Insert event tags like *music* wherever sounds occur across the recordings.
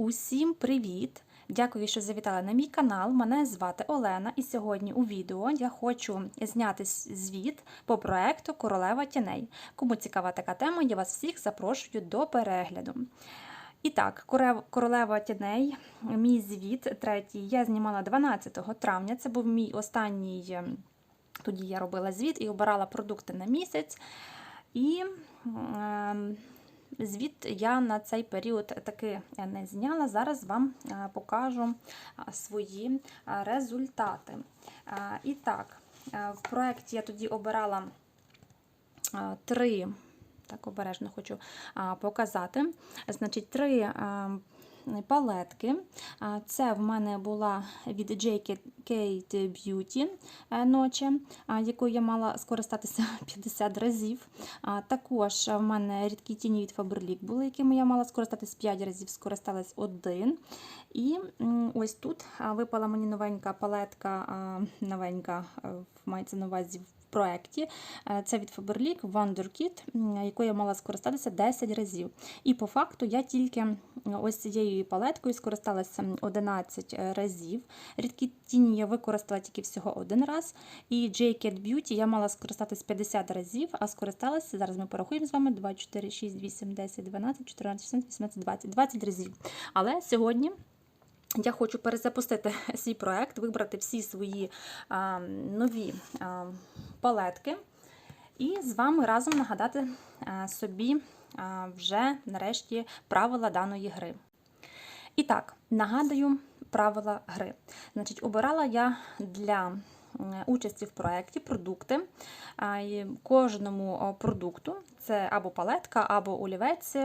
Усім привіт! Дякую, що завітали на мій канал. Мене звати Олена, і сьогодні у відео я хочу зняти звіт по проекту Королева тіней. Кому цікава така тема, я вас всіх запрошую до перегляду. І так, Королева тіней, мій звіт третій, я знімала 12 травня. Це був мій останній. ем, Тоді я робила звіт і обирала продукти на місяць. І ем, звіт я на цей період таки не зняла. Зараз вам е, покажу свої результати. І так, е, в проєкті я тоді обирала три. Так, обережно хочу показати. Значить, три палетки. Це в мене була від J. Kate Beauty е, ночі, якою я мала скористатися *laughs* 50 разів. Також в мене рідкі тіні від Faberlic були, якими я мала скористатись 5 разів, скористалась один. І ось тут випала мені новенька палетка, новенька е, мається на увазі в проєкті. Е, Це від Faberlic Wonder Kit, якою я мала скористатися 10 разів. І по факту я тільки ось цією палеткою скористалася 11 разів. Рідкі тіні я використала тільки всього один раз. І J. Cat Beauty я мала скористатись 50 разів, а скористалася, зараз ми порахуємо з вами 2, 4, 6, 8, 10, 12, 14, 16, 18, 20, 20 разів. Але сьогодні я хочу перезапустити свій проект, вибрати всі свої а, нові а, палетки і з вами разом нагадати а, собі а, вже нарешті правила даної гри. І так, нагадую правила гри. Значить, обирала я для участі в проєкті продукти. Кожному продукту це або палетка, або олівець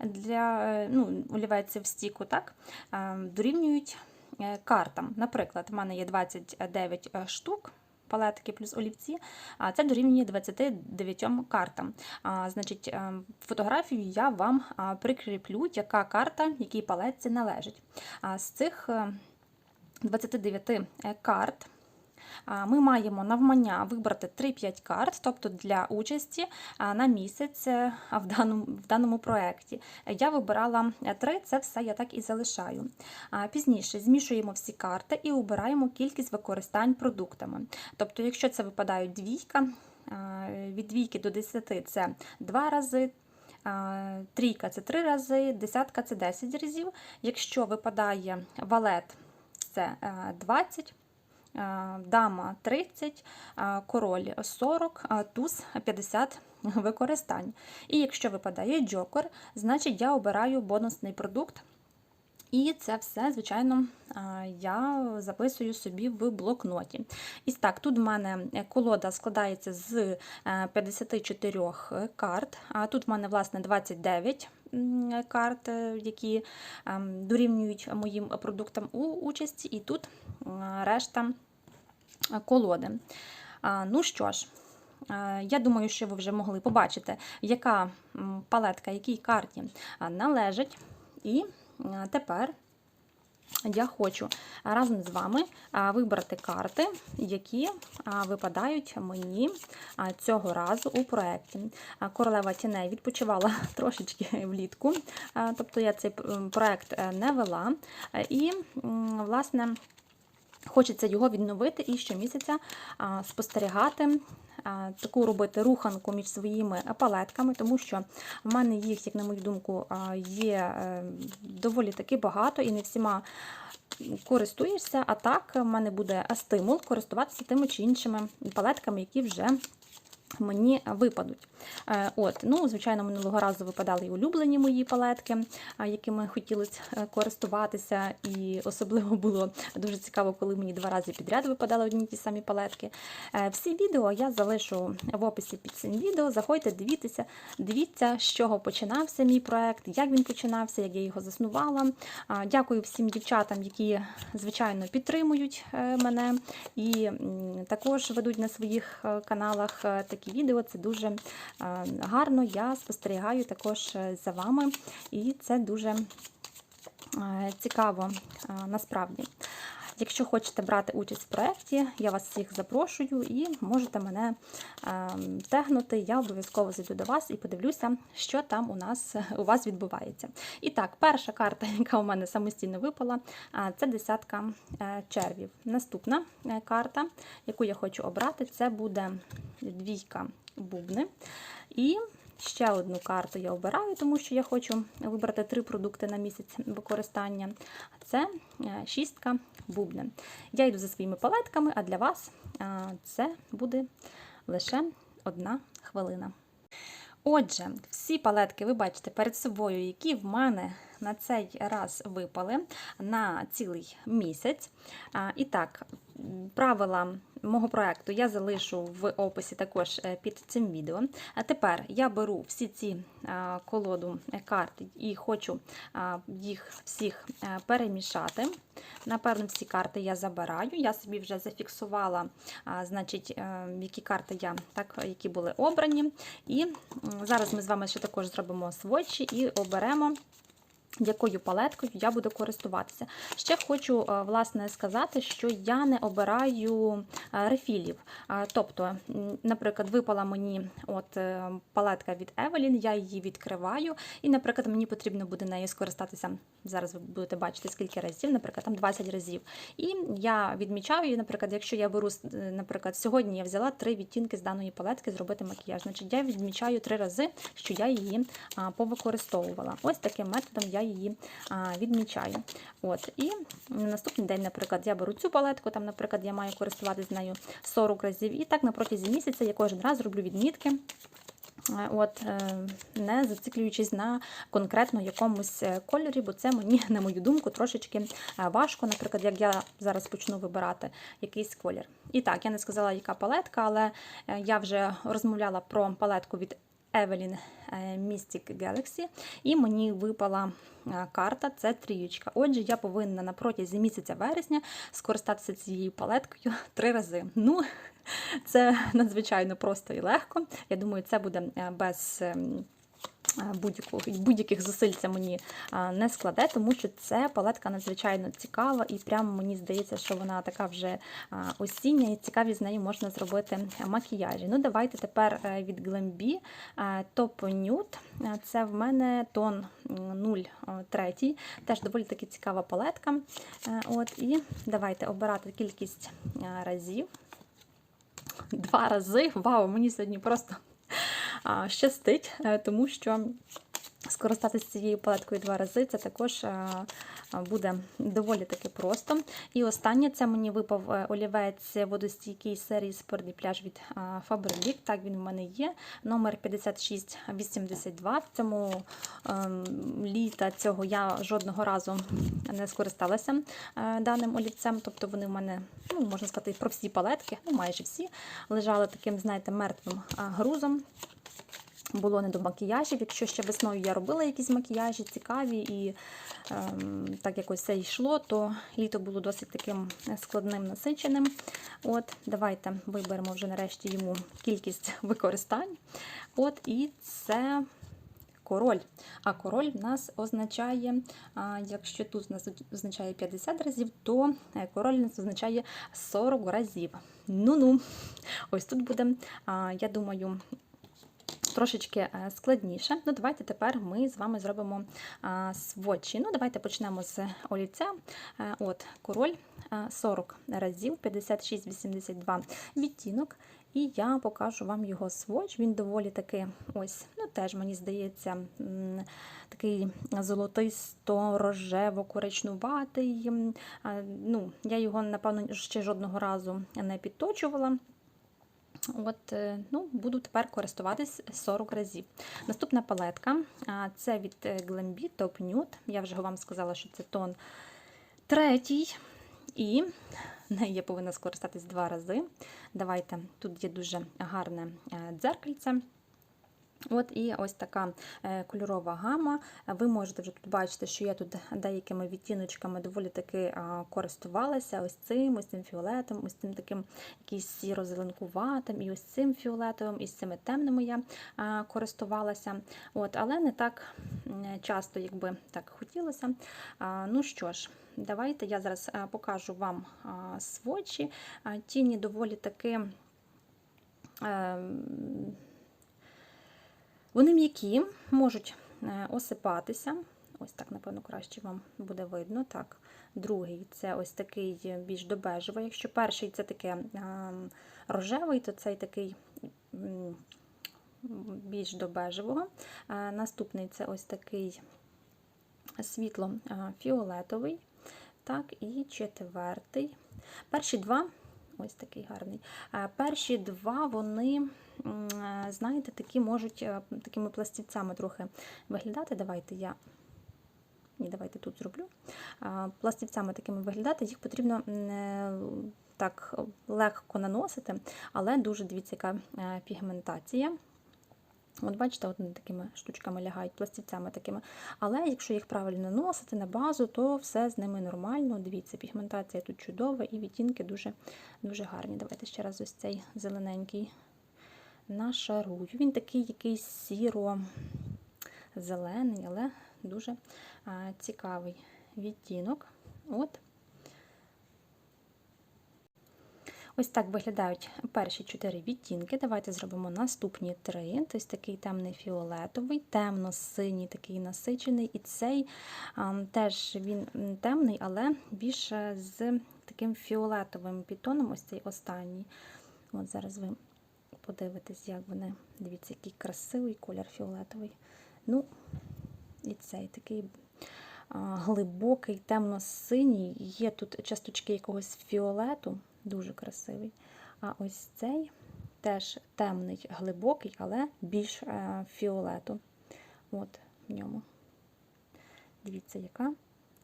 для е, ну, олівець в стіку, так, е, дорівнюють е, картам. Наприклад, в мене є 29 штук. Палетки плюс олівці, а це дорівнює 29 картам. А, Значить, е, фотографію я вам прикріплю, яка карта, якій палетці належить. А з цих е, 29 карт ми маємо навмання вибрати 3-5 карт, тобто для участі на місяць е, в даному, в даному проєкті. Я вибирала 3, це все я так і залишаю. Пізніше змішуємо всі карти і обираємо кількість використань продуктами. Тобто, якщо це випадають двійка, від двійки до 10 це 2 рази. Трійка це 3 рази, десятка це 10 разів. Якщо випадає валет, це е, 20, е, дама 30, е, король 40, туз 50 *laughs* використань. І якщо випадає джокер, значить я обираю бонусний продукт. І це все, звичайно, е, я записую собі в блокноті. І так, тут в мене колода складається з е, 54 карт, а тут в мене, власне, 29 карт, е, які ем, дорівнюють моїм продуктам у участі, і тут е, решта е, колоди. Ну що ж, е, я думаю, що ви вже могли побачити, яка палетка, якій карті належить. І е, тепер я хочу разом з вами вибрати карти, які випадають мені цього разу у проєкті. Королева тіней відпочивала *laughs* трошечки влітку, тобто я цей проєкт е, не вела. Е, І, власне, Хочеться його відновити і щомісяця спостерігати, таку робити руханку між своїми палетками, тому що в мене їх, як на мою думку, є е, доволі таки багато і не всіма користуєшся, а так в мене буде стимул користуватися тими чи іншими палетками, які вже мені випадуть. Е, От, ну, Звичайно, минулого разу випадали і улюблені мої палетки, а, якими хотілося е, користуватися. І особливо було дуже цікаво, коли мені два рази підряд випадали одні ті самі палетки. Е, Всі відео я залишу в описі під цим відео. Заходьте, дивіться, дивіться, з чого починався мій проект, як він починався, як я його заснувала. Дякую всім дівчатам, які, звичайно, підтримують е, мене і також ведуть на своїх е, каналах е, такі відео. Це дуже е, гарно. Я спостерігаю також е, за вами, і це дуже е, цікаво насправді. Якщо хочете брати участь в проєкті, я вас всіх запрошую і можете мене е, тегнути. Я обов'язково зайду до вас і подивлюся, що там у нас у вас відбувається. І так, перша карта, *laughs* яка у мене самостійно випала, це десятка е, червів. Наступна е, карта, яку я хочу обрати, це буде двійка бубни. І ще одну карту я обираю, тому що я хочу вибрати три продукти на місяць використання. Це е, шістка бубни. Я йду за своїми палетками, а для вас е, це буде лише одна хвилина. Отже, всі палетки ви бачите перед собою, які в мене на цей раз випали на цілий місяць. І так, правила мого проєкту я залишу в описі також е, під цим відео. А тепер я беру всі ці колоду карт і хочу їх всіх е, перемішати. Напевно, всі карти я забираю. Я собі вже зафіксувала, значить, е, які карти я так, які були обрані. І зараз ми з вами ще також зробимо сводчі і оберемо якою палеткою я буду користуватися. Ще хочу е, власне сказати, що я не обираю рефілів. Е, Тобто, наприклад, випала мені от е, палетка від Evelyn, я її відкриваю, і, наприклад, мені потрібно буде нею скористатися. Зараз ви будете бачити, скільки разів, наприклад, там 20 разів. І я відмічаю її, наприклад, якщо я беру, е, наприклад, сьогодні я взяла три відтінки з даної палетки зробити макіяж. Значить, я відмічаю три рази, що я її повикористовувала. Ось таким методом я її відмічаю. От. І на наступний день, наприклад, я беру цю палетку, там, наприклад, я маю користуватися нею 40 разів. І так на протязі місяця я кожен раз роблю відмітки. Е, От, е, не зациклюючись на конкретно якомусь е, кольорі, бо це мені, *laughs* на мою думку, трошечки важко, наприклад, як я зараз почну вибирати якийсь колір. І так, я не сказала, яка палетка, але я вже розмовляла про палетку від Evelyn е, Mystic Galaxy, і мені випала е, карта це трієчка. Отже, я повинна на протязі місяця вересня скористатися цією палеткою *laughs* три рази. Ну, *laughs* це надзвичайно просто і легко. Я думаю, це буде е, без. Е, будь-яких будь-яких зусиль це мені не складе, тому що це палетка надзвичайно цікава, і прямо мені здається, що вона така вже осіння, і цікаві з неї можна зробити макіяжі. Ну, давайте тепер е, від Glambi е, Top Nude. Е, Це в мене тон 03, теж доволі таки цікава палетка. Е, От, і давайте обирати кількість е, разів. Два рази. Вау, мені сьогодні просто щастить, е, тому що скористатися цією палеткою два рази це також е, буде доволі таки просто. І останнє це мені випав е, олівець водостійкий серії Спортний пляж від Faberlic. Так він в мене є. Номер 5682. В цьому ем, літа цього я жодного разу не скористалася даним олівцем. Тобто вони в мене, ну, можна сказати, про всі палетки, ну майже всі, лежали таким, знаєте, мертвим грузом. Було не до макіяжів. Якщо ще весною я робила якісь макіяжі цікаві і ем, так якось все йшло, то літо було досить таким складним, насиченим. От, Давайте виберемо вже нарешті йому кількість *laughs* використань. От, І це король. А король в нас означає, якщо тут нас означає 50 разів, то е, король нас означає 40 разів. Ну-ну, ось тут буде, я думаю, трошечки е, складніше. Ну, давайте тепер ми з вами зробимо сводчі. Ну, давайте почнемо з олівця. Е, От, король е, 40 разів, 56-82 відтінок. І я покажу вам його сводч. Він доволі таки, ось, ну теж мені здається, такий золотисто-рожево-коричнуватий. Ну, я його, напевно, ще жодного разу не підточувала. От, е, ну, буду тепер користуватись 40 разів. Наступна палетка це від е, Glambi Top Nude. Я вже вам сказала, що це тон третій. І нею я повинна скористатись два рази. Давайте, тут є дуже гарне е, дзеркальце. От і ось така е, кольорова гама. Ви можете вже тут бачити, що я тут деякими відтіночками доволі таки користувалася. Ось цим, ось цим фіолетом, ось цим таким якийсь сіро-зеленкуватим, і ось цим фіолетовим, і з цими темними я користувалася. От, Але не так часто, якби так хотілося. Ну що ж, давайте я зараз покажу вам свочі. Тіні доволі таки. Вони м'які, можуть е, осипатися. Ось так, напевно, краще вам буде видно. Так, Другий це ось такий більш до бежевий. Якщо перший це таке ем, рожевий, то цей такий більш до бежевого. Е, Наступний це ось такий світло е. Так, і четвертий. Перші два, ось такий гарний. Е, Перші два, вони, е, знаєте, такі можуть е, такими пластівцями трохи виглядати. Давайте я. Ні, давайте тут зроблю. Пластівцями такими виглядати, їх потрібно не так легко наносити, але дуже дивіться, яка пігментація. От бачите, от вони такими штучками лягають, пластівцями такими. Але якщо їх правильно наносити на базу, то все з ними нормально. Дивіться, пігментація тут чудова і відтінки дуже, дуже гарні. Давайте ще раз ось цей зелененький нашарую. Він такий якийсь сіро-зелений, але дуже а, цікавий відтінок. От. Ось так виглядають перші чотири відтінки. Давайте зробимо наступні три. Тобто такий темний фіолетовий, темно-синій, такий насичений. І цей теж він темний, але більше з таким фіолетовим підтоном, ось цей останній. От зараз ви подивитесь, як вони. Дивіться, який красивий колір фіолетовий. Ну, і цей такий глибокий, темно-синій. Є тут часточки якогось фіолету, дуже красивий. А ось цей теж темний, глибокий, але більш а, фіолету. От в ньому. Дивіться, яка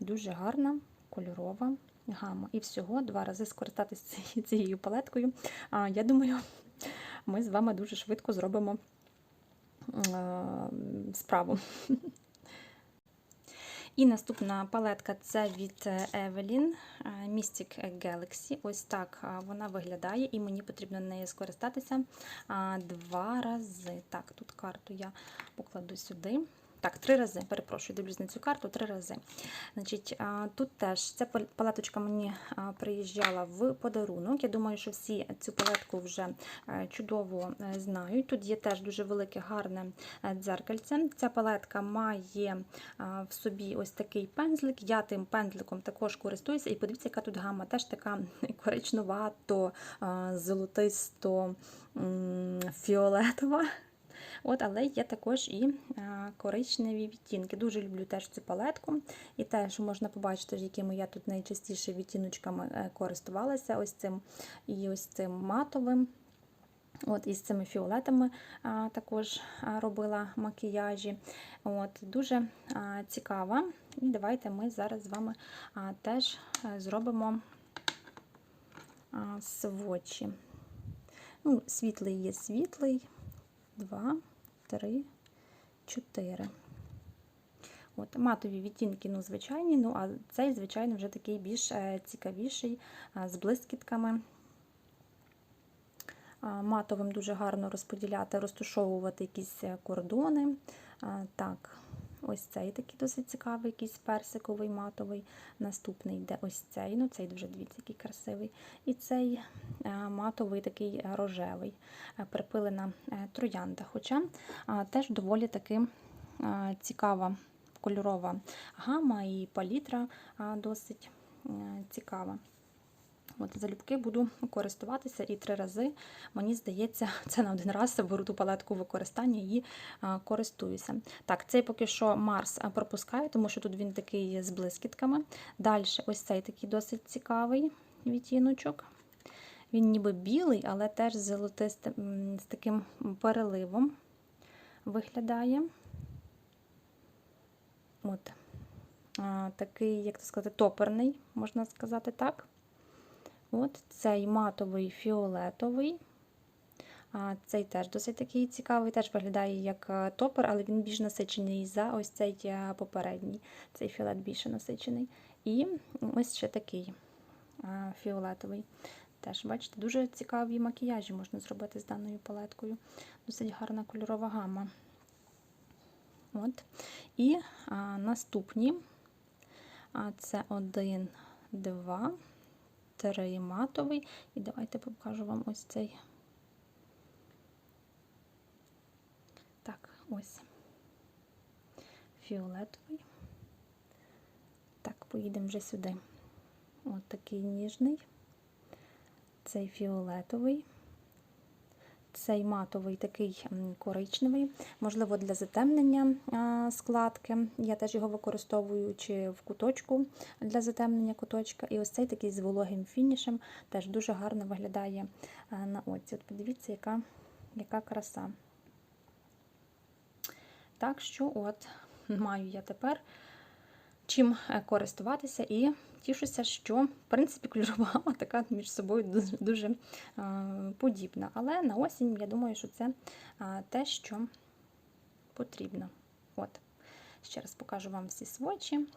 дуже гарна кольорова гама. І всього два рази скористатися цією палеткою. А, Я думаю, ми з вами дуже швидко зробимо справу. І наступна палетка це від Evelyn Mystic Galaxy. Ось так вона виглядає, і мені потрібно нею скористатися два рази. Так, тут карту я покладу сюди. Так, три рази, перепрошую, дивлюсь на цю карту три рази. Значить, Тут теж ця палеточка мені приїжджала в подарунок. Я думаю, що всі цю палетку вже чудово е, знають. Тут є теж дуже велике гарне е, дзеркальце. Ця палетка має в собі ось такий пензлик. Я тим пензликом також користуюся. І подивіться, яка тут гама теж така коричнувато, золотисто фіолетова. От, Але є також і коричневі відтінки. Дуже люблю теж цю палетку. І теж можна побачити, якими я тут найчастіше відтіночками е, користувалася. Ось цим і ось цим матовим. От, з цими фіолетами а, також робила макіяжі. От, Дуже а, цікава. І давайте ми зараз з вами а, теж зробимо а, свочі. Ну, Світлий є світлий, два, три, чотири. От, Матові відтінки, ну, звичайні, ну, а цей, звичайно, вже такий більш е, цікавіший, з блискітками. Матовим дуже гарно розподіляти, розташовувати якісь е, кордони. Так, ось цей такий досить цікавий, якийсь персиковий матовий. Наступний йде ось цей, ну цей дуже дивіться, який красивий. І цей е, матовий такий рожевий, е, припилена троянда. Хоча теж доволі таки цікава кольорова гама і палітра досить цікава. От Залюбки буду користуватися і три рази, мені здається, це на один раз беру ту палетку використання і користуюся. Так, цей поки що Марс пропускаю, тому що тут він такий з блискітками. Далі ось цей такий досить цікавий відтіночок. Він ніби білий, але теж золотистим, з таким переливом виглядає. От. Такий, як це сказати, топерний, можна сказати так. От Цей матовий фіолетовий, Цей теж досить такий цікавий, теж виглядає як е, топер, але він більш насичений за ось цей е, попередній. Цей фіолет більше насичений. І ось ще такий е, фіолетовий. Теж, бачите, дуже цікаві макіяжі можна зробити з даною палеткою. Досить гарна кольорова гама. От. І а, наступні а, це один, два, три матовий. І давайте покажу вам ось цей. Так, ось фіолетовий. Так, поїдемо вже сюди. От такий ніжний. Цей фіолетовий. Цей матовий такий коричневий, можливо, для затемнення складки. Я теж його використовую чи в куточку для затемнення куточка. І ось цей такий з вологим фінішем теж дуже гарно виглядає на оці. От подивіться, яка, яка краса. Так що, от, маю я тепер чим е, користуватися і тішуся, що в принципі *laughs* кольорова гама така між собою дуже, дуже е, подібна. Але на осінь я думаю, що це е, те, що потрібно. От, ще раз покажу вам всі свочі.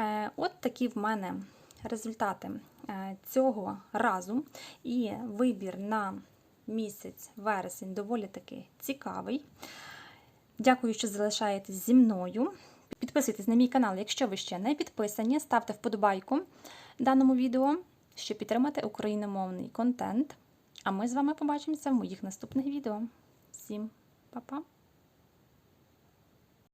Е, от такі в мене результати цього разу. І вибір на місяць вересень доволі таки цікавий. Дякую, що залишаєтесь зі мною. Підписуйтесь на мій канал, якщо ви ще не підписані, ставте вподобайку даному відео, щоб підтримати україномовний контент. А ми з вами побачимося в моїх наступних відео. Всім па-па!